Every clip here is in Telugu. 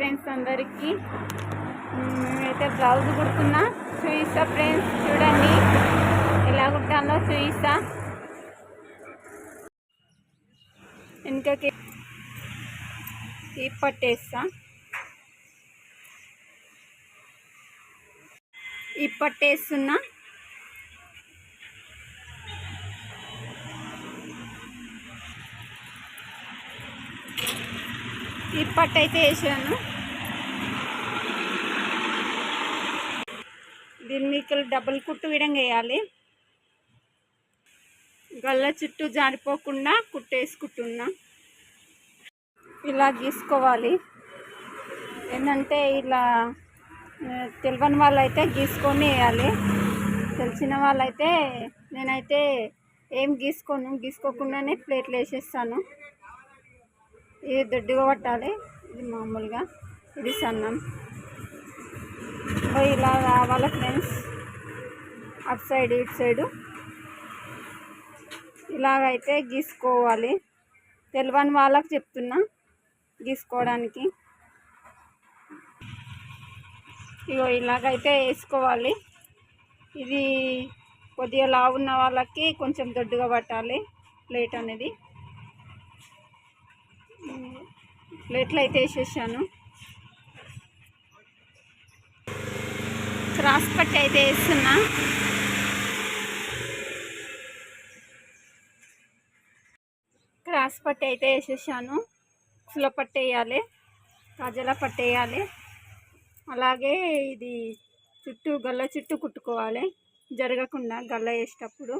ఫ్రెండ్స్ అందరికీ. మేమైతే బ్లౌజ్ కుడుతున్నా. చూయిస్తా ఫ్రెండ్స్ చూడండి. ఎలా కుట్టాలో చూయిస్తా. వెనుకకి ఈ పట్టేస్తా. ఈ పట్టేస్తున్నా. ఈ అయితే వేసాను. దీన్ని మీకు డబుల్ కుట్టు విధంగా వేయాలి. గల్ల చుట్టూ జారిపోకుండా కుట్టేసుకుంటున్నా. ఇలా గీసుకోవాలి. ఏంటంటే ఇలా తెలియని వాళ్ళైతే గీసుకొని వేయాలి. తెలిసిన వాళ్ళైతే నేనైతే ఏం గీసుకోను గీసుకోకుండానే ప్లేట్లు వేసేస్తాను. ఇది దొడ్డుగా పట్టాలి ఇది మామూలుగా ఇది సన్నం. సో ఇలా రావాలి ఫ్రెండ్స్. అటు సైడ్ ఇటు సైడు. ఇలాగైతే గీసుకోవాలి. తెలియని వాళ్ళకి చెప్తున్నా గీసుకోవడానికి. ఇగో ఇలాగైతే వేసుకోవాలి. ఇది కొద్దిగా లావు ఉన్న వాళ్ళకి కొంచెం దొడ్డుగా పట్టాలి ప్లేట్ అనేది. ప్లేట్లు అయితే వేసేసాను. క్రాస్ పట్టి అయితే వేస్తున్నా. క్రాస్ పట్టి అయితే వేసేసాను. కుల పట్టు వేయాలి కాజల పట్టు వేయాలి. అలాగే ఇది చుట్టూ గల్ల చుట్టూ కుట్టుకోవాలి. జరగకుండా గల్ల వేసేటప్పుడు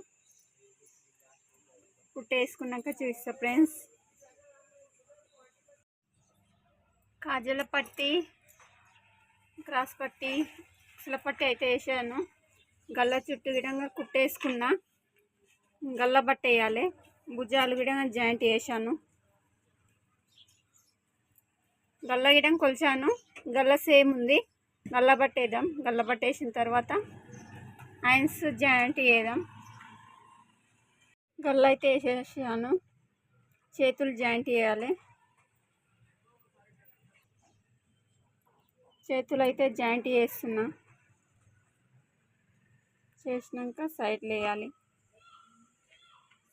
కుట్టేసుకున్నాక చూస్తా ఫ్రెండ్స్. కాజల పట్టి క్రాస్ పట్టి పట్టి అయితే వేసాను. గల్ల చుట్టూ విధంగా కుట్టేసుకున్నా గల్ల బట్ట వేయాలి. భుజాలు విధంగా జాయింట్ వేసాను. గల్ల గిడం కొలిచాను. గల్ల సేమ్ ఉంది. గల్ల పట్టేద్దాం గల్ల పట్టేసిన తర్వాత ఐన్స్ జాయింట్ వేద్దాం. గల్ల అయితే వేసేసాను. చేతులు జాయింట్ వేయాలి. చేతులు అయితే జాయింట్ చేస్తున్నా చేసినాక సైడ్లు వేయాలి.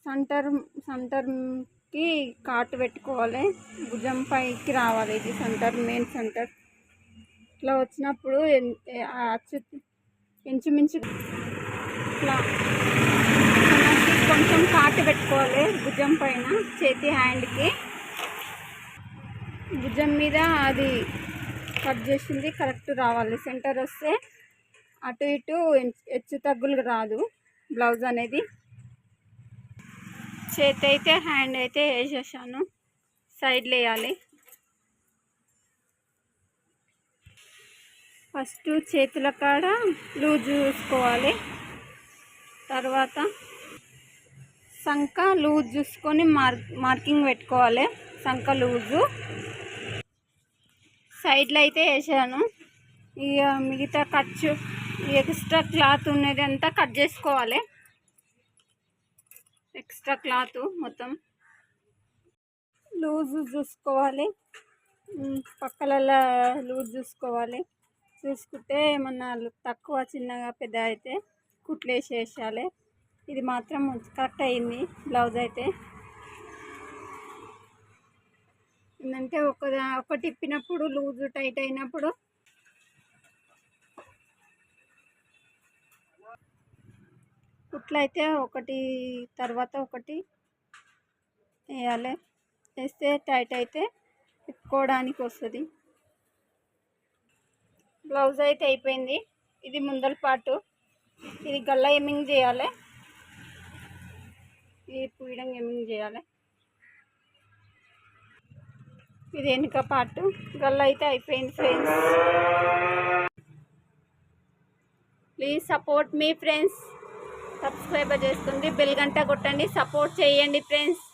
సెంటర్ సెంటర్కి కాటు పెట్టుకోవాలి. భుజం పైకి రావాలి. ఇది సెంటర్ మెయిన్ సెంటర్. ఇట్లా వచ్చినప్పుడు అచ్చు ఇంచుమించు ఇట్లా మనకి కొంచెం కాటు పెట్టుకోవాలి. భుజం పైన చేతి హ్యాండ్కి భుజం మీద అది కట్ చేసింది కరెక్ట్ రావాలి. సెంటర్ వస్తే అటు ఇటు హెచ్చు- తగ్గులు రాదు. బ్లౌజ్ అనేది చేతి అయితే హ్యాండ్ అయితే వేసేసాను. సైడ్లో వేయాలి. ఫస్ట్ చేతుల కాడ లూజ్ చూసుకోవాలి. తర్వాత సంక లూజ్ చూసుకొని మార్ మార్కింగ్ పెట్టుకోవాలి. సంక లూజు. సైడ్లో అయితే వేసాను. ఇక మిగతా ఖర్చు ఎక్స్ట్రా క్లాత్ ఉన్నది అంతా కట్ చేసుకోవాలి. ఎక్స్ట్రా క్లాత్ మొత్తం లూజ్ చూసుకోవాలి. పక్కలలో లూజ్ చూసుకోవాలి. చూసుకుంటే ఏమన్నా తక్కువ చిన్నగా పెద్ద అయితే కుట్లు ఇది మాత్రం కరెక్ట్ అయింది బ్లౌజ్ అయితే. ఏంటంటే ఒక ఒకటి ఇప్పినప్పుడు లూజ్ టైట్ అయినప్పుడు కుట్లు అయితే ఒకటి తర్వాత ఒకటి వేయాలి. వేస్తే టైట్ అయితే తిప్పుకోవడానికి వస్తుంది. బ్లౌజ్ అయితే అయిపోయింది. ఇది ముందల పాటు ఇది గల్లా ఎమ్మింగ్ చేయాలి. ఇది పూయడం ఎమ్మింగ్ చేయాలి. ఇది వెనుక పాటు గల్ల అయితే అయిపోయింది ఫ్రెండ్స్. ప్లీజ్ సపోర్ట్ మీ ఫ్రెండ్స్. సబ్స్క్రైబర్ చేస్తుంది. బెల్ గంట కొట్టండి. సపోర్ట్ చేయండి ఫ్రెండ్స్.